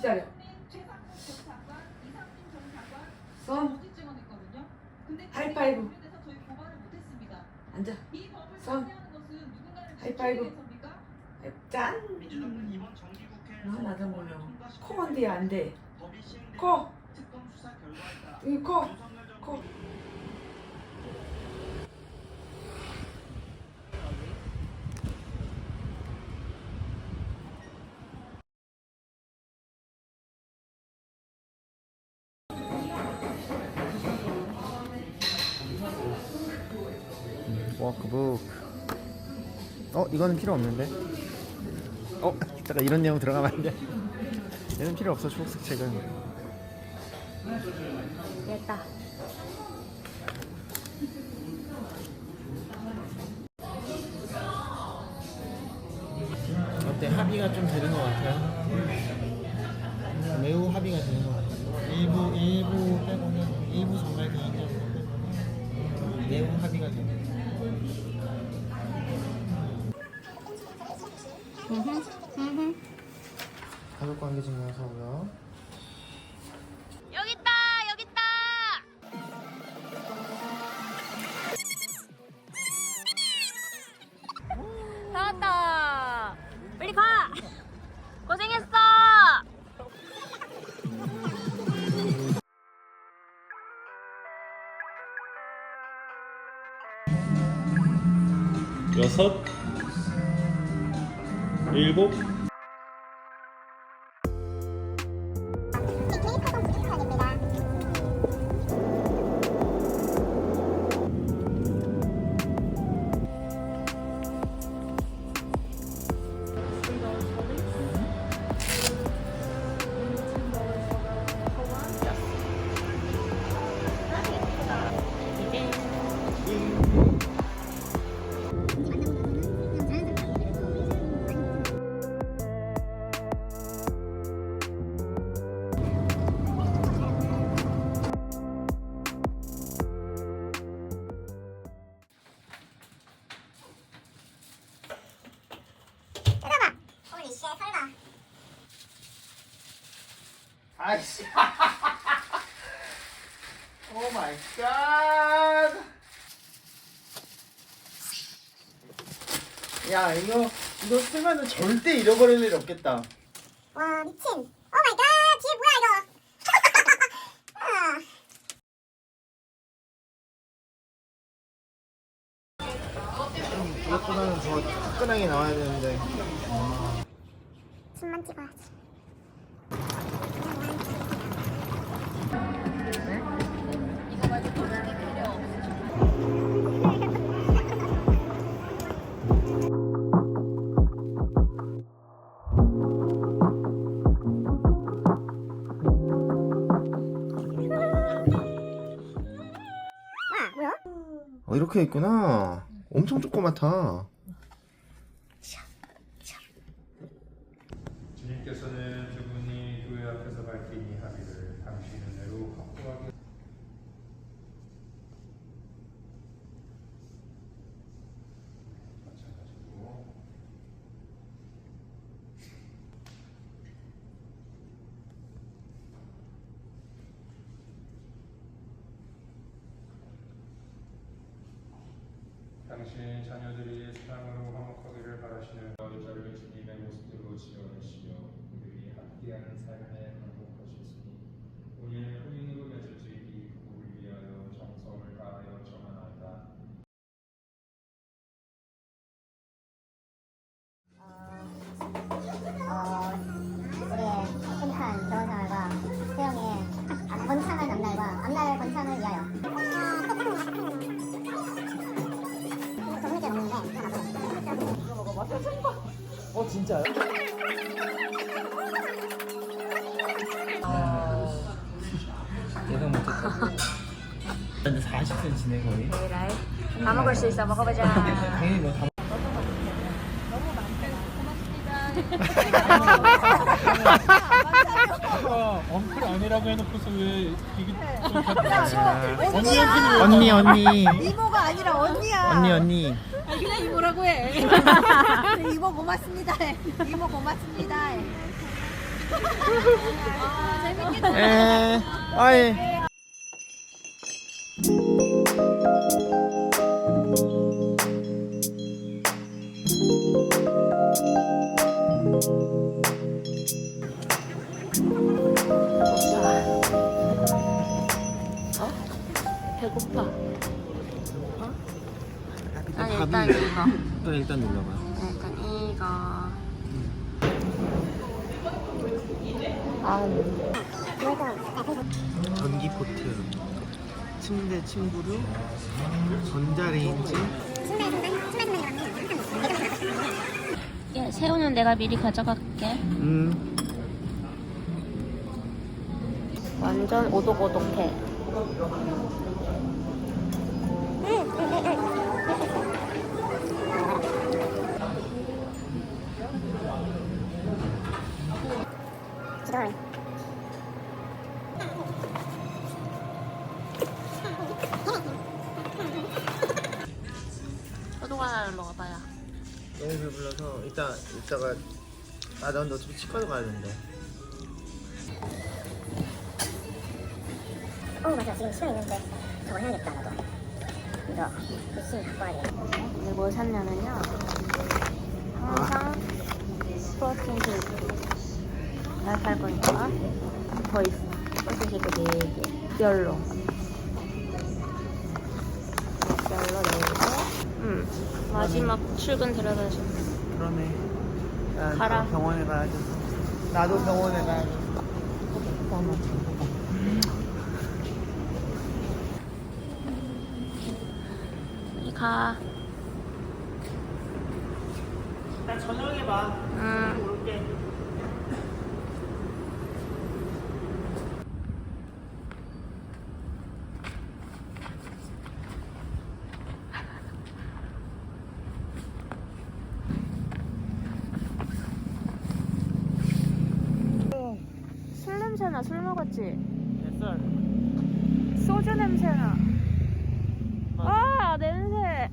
기다려. 썸 하이파이브. 앉아. 썸 하이파이브. 짠. 하나 더 몰라. 코만 돼야 안 돼. 코. 이 코. 코. 워크북 어 이거는 필요 없는데. 어 이따가 이런 내용 들어가면 안돼. 얘는 필요 없어 초록색 책은. 됐다. 어때? 합의가 좀 되는 것 같아요? 매우 합의가 되는 것 같아요. 일부 일부 빼고는 일부 정말 개인적으로 빼고는 매우 합의가 되는 가족 관계 증명서 고요 여기 있다, 여기 있다. 다 왔다. 빨리 가. 고생했어. 여섯, 일곱, 야 이거 이거 쓰면은 절대 잃어버릴 일 없겠다. 와, 미친. 오 마이 갓, 뒤에 뭐야 이거? 아. 이것보다는 더 화끈하게 나와야 되는데. 춤만 찍어야지. 어 이렇게 있구나. 엄청 조그맣다. 주님께서는 두 분이 교회 앞에서 밝힌 이 합의를 당신 은혜로 확고하게 마찬가지고 당신 자녀들이 사랑으로 화목하기를 바라시는 여자를 주님의 모습대로 지어내시며 그들이 함께하는 삶에 행복하셨으니 오늘婚姻으로 맺어 어 진짜요? 예상 못했다. 근데 40cm네 거의. 다 먹을 수 있어 먹어보자. 당연히 뭐 다. 엉클 아니라고 해놓고서 왜 이게 언니 언니 이모가 아니라 언니야. 언니 언니. 아, 그냥 이모라고 해. 이모 고맙습니다. 이모 고맙습니다. 에, 아이. 이거. 일단 눌러봐. 약간 이거. 아, 전기 포트, 침대 침구류, 전자레인지. 예, 새우는 내가 미리 가져갈게. 음. 완전 오독오독해. 소독 하나를 먹어봐요. 너무 배불러서 이따 이따가 아, 나 근데 어차피 치과도 가야 되는데. 어 맞아 지금 시간 있는데 저거 해야겠다 나도. 이거 글씨 갖고 와야 돼. 이제 뭘 샀냐면요. 항상 프로틴 쉐이크. 날살 거니까 더 있어. 프로틴 쉐이크 4개. 별로. 별로 마지막 출근 데려다 줘. 그러네. 난 가라. 병원에 가야지. 나도 병원에 가야지. 가. 나 저녁에 봐. 응. 올게. 술 냄새 나. 술 먹었지? 몇 살? 소주 냄새나. 아, 냄새.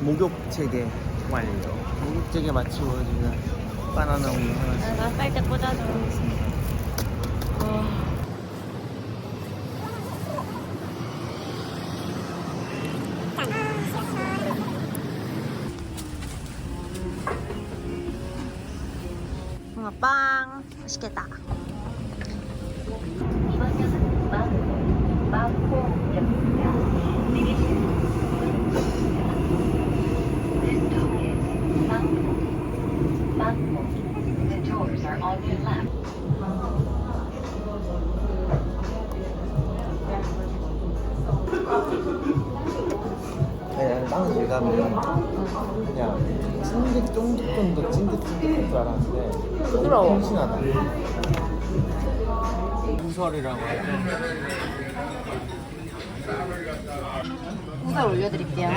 목욕 체계 완료. 목욕 체계 마치고 지금 바나나 우유 하나씩. 내가 빨대 꽂아줘. 어. 붕어 빵 맛있겠다. 아니 질감이 그냥 찐득 쫀득쫀득 찐득찐득할 줄 알았는데 부드러워. 싱싱하다 우설이라고 후설 올려드릴게요.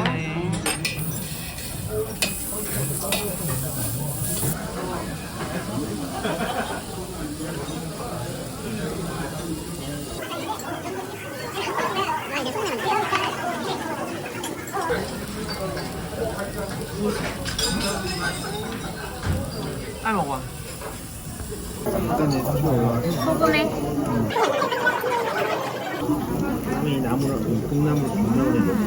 빨리 먹어봐 일단 이제 다시 올라가서 소금에? 다음에 이 콩나물 건져오래 넣고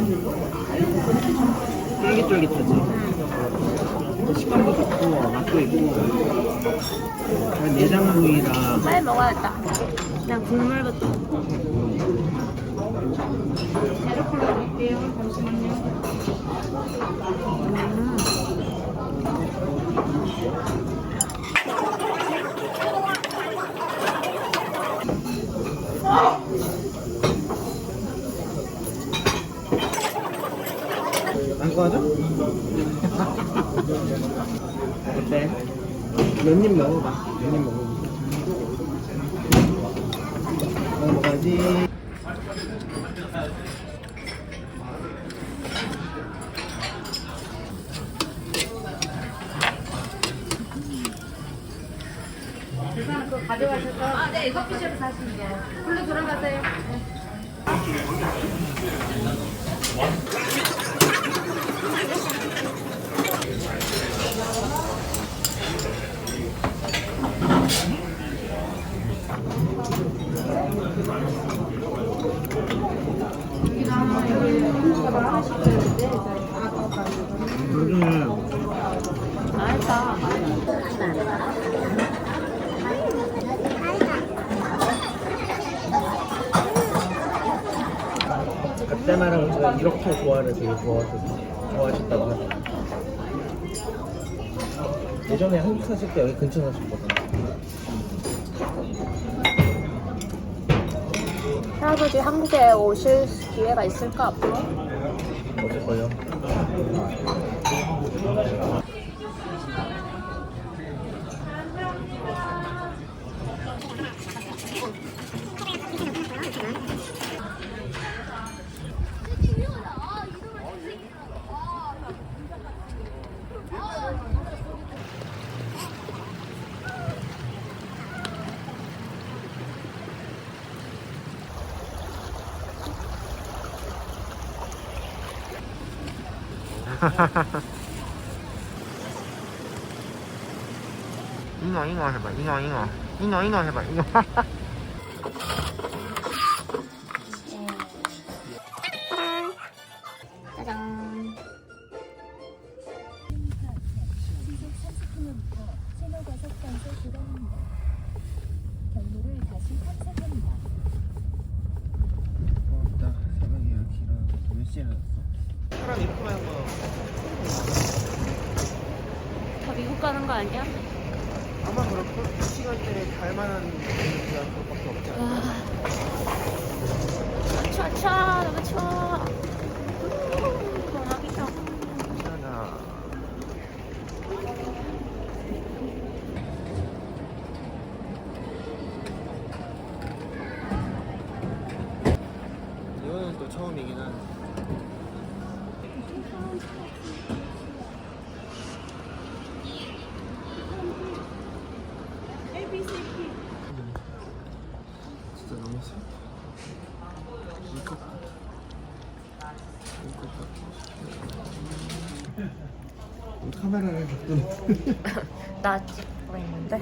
쫄깃쫄깃하지? 식감도 좋고 맛도 있고. 그냥 내장 부위라 빨리 먹어야겠다. 그냥 국물부터. 안 꺼져? 어때? 몇 입 먹어봐 몇 입 먹어 여기다 여기 가 많으시고요. 제가 이렇게 좋아를 되게 좋아하셔서 좋아하셨다고 하더라고요. 예전에 한국 사실 때 여기 근처 사셨거든요. 할아버지 한국에 오실 기회가 있을까 앞으로? 어떨걸요? 잉어 잉어 해봐 잉어 잉어 잉어 잉어 해봐 잉어 아니야? 아마 그렇고 이 시간대에 갈 만한 데가 그것밖에 없지 않나? 추워 추워 너무 추워 동학이다 괜찮아. 이거는 또 처음이긴 한데 진짜 너무 슬퍼 울것 같아 울것 같아 카메라를 갖고 나 찍고 있는데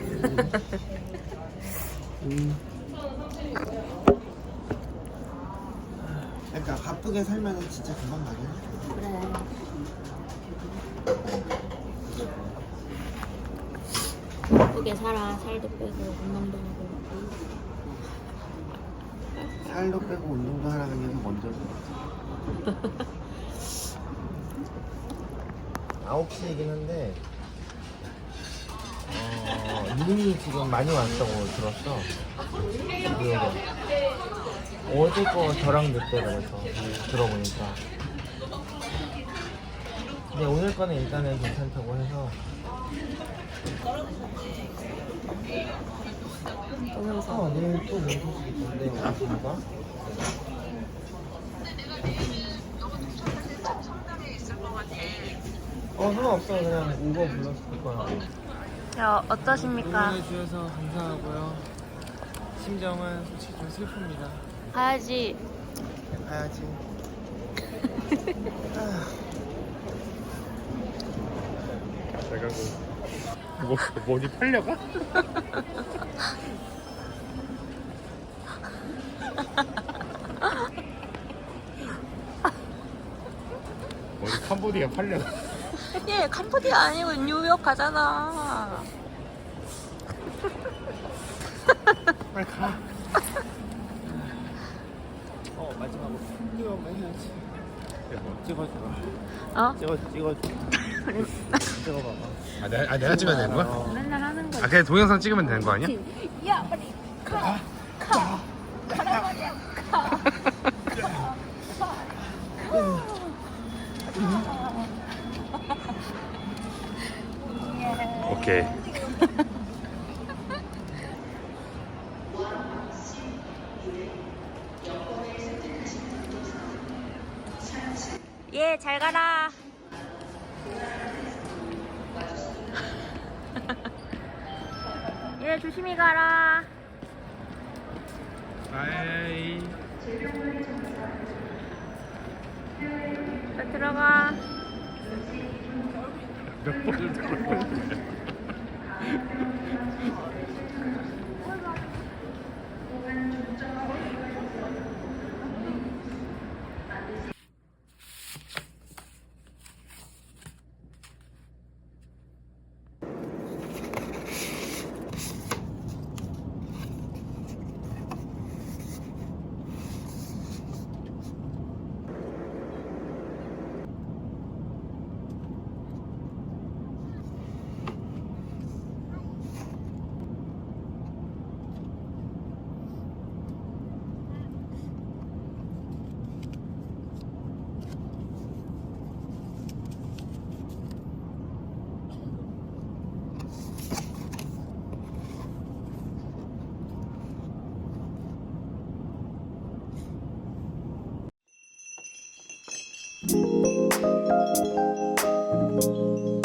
음. 그러니까 바쁘게 살면 진짜 금방 가긴 해. 그래 예쁘게 살아 살도 빼고 운동도 하고 살도 빼고 운동도 하라는 게 먼저. 9시이긴 한데 어, 눈이 지금 많이 왔다고 들었어. 뉴욕에. 어제 거 저랑 늦대 그래서 들어보니까. 근데 오늘 거는 일단은 괜찮다고 해서 아, 내일 또뭔 소식이 있던데 오신가? 어 상관없어 그냥 우버 불렀을 거야 야 어떠십니까? 응원해 주셔서 감사하고요 심정은 솔직히 좀 슬픕니다 가야지 가야지 아, 내가 뭐, 뭐 어디 팔려가? 어디 캄보디아 팔려가? 얘 캄보디아 아니고 뉴욕 가잖아. 빨리 가. 어, 마지막으로 이거 해야지. 찍어줘. 어? 찍어 찍어줘. 찍어봐봐 아, 내가, 아, 내가 찍어야 되는 거야? 어. 맨날 하는 거야 아, 그냥 동영상 찍으면 되는 거 아니야? 오케이. 예, 잘 가라. 예, 조심히 가라. 바이. 자, 들어가. 몇 번을 들어보 는데.